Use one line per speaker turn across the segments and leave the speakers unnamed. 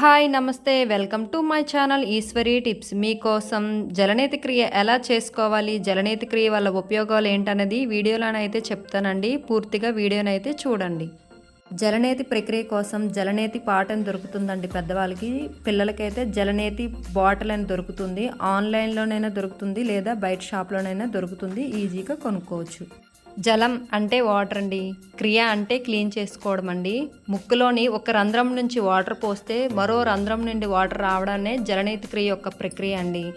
Hi నమస్తే. Welcome to my channel Eshwari tips. మీకోసం జలనేతి క్రియ ఎలా చేసుకోవాలి జలనేతి క్రియ వల్ల ఉపయోగాలు ఏంటనేది వీడియోలోనైతే చెప్తానండి. పూర్తిగా వీడియోనైతే చూడండి. జలనేతి ప్రక్రియ కోసం జలనేతి పాటని దొరుకుతుందండి పెద్దవాళ్ళకి. పిల్లలకైతే జలనేతి బాటిల్ అని దొరుకుతుంది. ఆన్లైన్లోనైనా దొరుకుతుంది లేదా బయట షాప్లోనైనా దొరుకుతుంది. ఈజీగా కొనుక్కోవచ్చు. జలం అంటే వాటర్ అండి. క్రియ అంటే క్లీన్ చేసుకోవడం అండి. ముక్కులోని ఒక రంధ్రం నుంచి వాటర్ పోస్తే మరో రంధ్రం నుండి వాటర్ రావడాన్నే జలనీతి క్రియ యొక్క ప్రక్రియ అండి.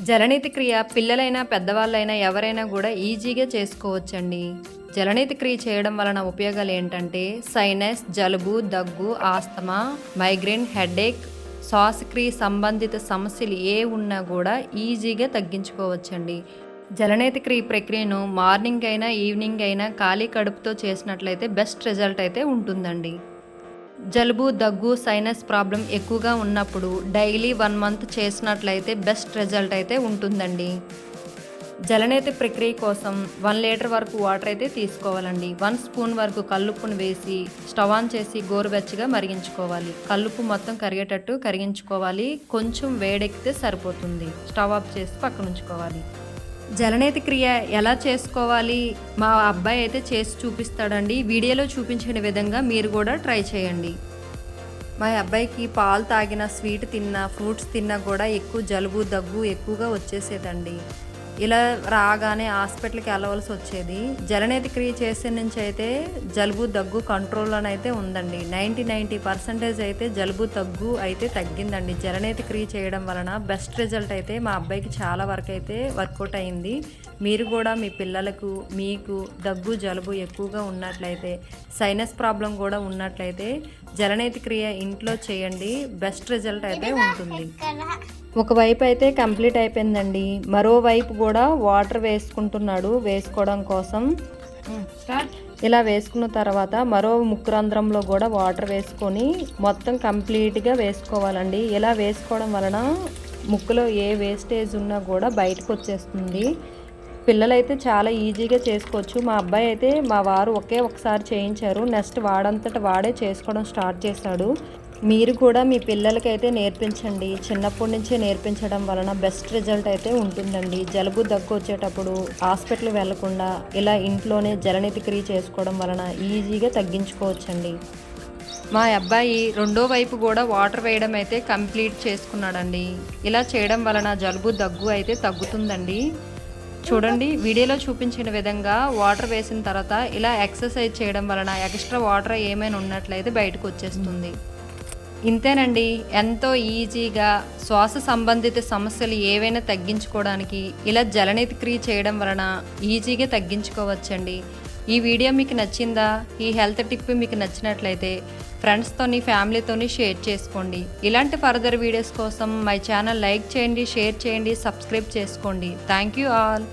జలనీతి క్రియ పిల్లలైనా పెద్దవాళ్ళైనా ఎవరైనా కూడా ఈజీగా చేసుకోవచ్చండి. జలనీతి క్రియ చేయడం వలన ఉపయోగాలు ఏంటంటే సైనస్ జలుబు దగ్గు ఆస్తమా మైగ్రేన్ హెడేక్ శ్వాసక్రియ సంబంధిత సమస్యలు ఏ ఉన్నా కూడా ఈజీగా తగ్గించుకోవచ్చండి. జలనేతి క్రియ ప్రక్రియను మార్నింగ్ అయినా ఈవినింగ్ అయినా ఖాళీ కడుపుతో చేసినట్లయితే బెస్ట్ రిజల్ట్ అయితే ఉంటుందండి. జలుబు దగ్గు సైనస్ ప్రాబ్లం ఎక్కువగా ఉన్నప్పుడు డైలీ వన్ మంత్ చేసినట్లయితే బెస్ట్ రిజల్ట్ అయితే ఉంటుందండి. జలనేతి ప్రక్రియ కోసం వన్ లీటర్ వరకు వాటర్ అయితే తీసుకోవాలండి. వన్ స్పూన్ వరకు కల్లుప్పును వేసి స్టవ్ ఆన్ చేసి గోరువెచ్చగా మరిగించుకోవాలి. కల్లుప్పు మొత్తం కరిగేటట్టు కరిగించుకోవాలి. కొంచెం వేడెక్కితే సరిపోతుంది. స్టవ్ ఆఫ్ చేసి పక్కన ఉంచుకోవాలి జలనేతి క్రియ ఎలా చేసుకోవాలి? మా అబ్బాయి అయితే చేసి చూపిస్తాడండి. వీడియోలో చూపించిన విధంగా మీరు కూడా ట్రై చేయండి. మా అబ్బాయికి పాలు తాగిన స్వీట్ తిన్నా ఫ్రూట్స్ తిన్నా కూడా ఎక్కువ జలుబు దగ్గు ఎక్కువగా వచ్చేసేదండి. ఇలా రాగానే హాస్పిటల్కి వెళ్ళవలసి వచ్చేది. జలనేతి క్రియ చేసే నుంచి అయితే జలుబు దగ్గు కంట్రోల్లోనైతే ఉందండి. నైంటీ నైంటీ పర్సెంటేజ్ అయితే జలుబు దగ్గు అయితే తగ్గిందండి. జలనేతి క్రియ చేయడం వలన బెస్ట్ రిజల్ట్ అయితే మా అబ్బాయికి చాలా వరకు అయితే వర్కౌట్ అయింది. మీరు కూడా మీ పిల్లలకు మీకు దగ్గు జలుబు ఎక్కువగా ఉన్నట్లయితే సైనస్ ప్రాబ్లం కూడా ఉన్నట్లయితే జలనేతి క్రియ ఇంట్లో చేయండి. బెస్ట్ రిజల్ట్ అయితే ఉంటుంది. ఒకవైపు అయితే కంప్లీట్ అయిపోయిందండి. మరోవైపు కూడా వాటర్ వేసుకుంటున్నాడు వేసుకోవడం కోసం. ఇలా వేసుకున్న తర్వాత మరో ముక్కురంధ్రంలో కూడా వాటర్ వేసుకొని మొత్తం కంప్లీట్గా వేసుకోవాలండి. ఇలా వేసుకోవడం వలన ముక్కులో ఏ వేస్టేజ్ ఉన్నా కూడా బయటకు వచ్చేస్తుంది. పిల్లలైతే చాలా ఈజీగా చేసుకోవచ్చు. మా అబ్బాయి అయితే మా వారు ఒకే ఒకసారి చేయించారు. నెక్స్ట్ వాడంతట వాడే చేసుకోవడం స్టార్ట్ చేశాడు. మీరు కూడా మీ పిల్లలకైతే నేర్పించండి. చిన్నప్పటి నుంచే నేర్పించడం వలన బెస్ట్ రిజల్ట్ అయితే ఉంటుందండి. జలుబు దగ్గు వచ్చేటప్పుడు హాస్పిటల్ వెళ్ళకుండా ఇలా ఇంట్లోనే జలనిధి చేసుకోవడం వలన ఈజీగా తగ్గించుకోవచ్చండి. మా అబ్బాయి రెండో వైపు కూడా వాటర్ వేయడం అయితే కంప్లీట్ చేసుకున్నాడండి. ఇలా చేయడం వలన జలుబు దగ్గు అయితే తగ్గుతుందండి. చూడండి వీడియోలో చూపించిన విధంగా వాటర్ వేసిన తర్వాత ఇలా ఎక్సర్సైజ్ చేయడం వలన ఎక్స్ట్రా వాటర్ ఏమైనా ఉన్నట్లయితే బయటకు వచ్చేస్తుంది. ఇంతేనండి ఎంతో ఈజీగా శ్వాస సంబంధిత సమస్యలు ఏవైనా తగ్గించుకోవడానికి ఇలా జలనితిక్రియ చేయడం వలన ఈజీగా తగ్గించుకోవచ్చండి. ఈ వీడియో మీకు నచ్చిందా? ఈ హెల్త్ టిప్ మీకు నచ్చినట్లయితే ఫ్రెండ్స్తోని ఫ్యామిలీతోని షేర్ చేసుకోండి. ఇలాంటి ఫర్దర్ వీడియోస్ కోసం మై ఛానల్ లైక్ చేయండి షేర్ చేయండి సబ్స్క్రైబ్ చేసుకోండి. Thank you all.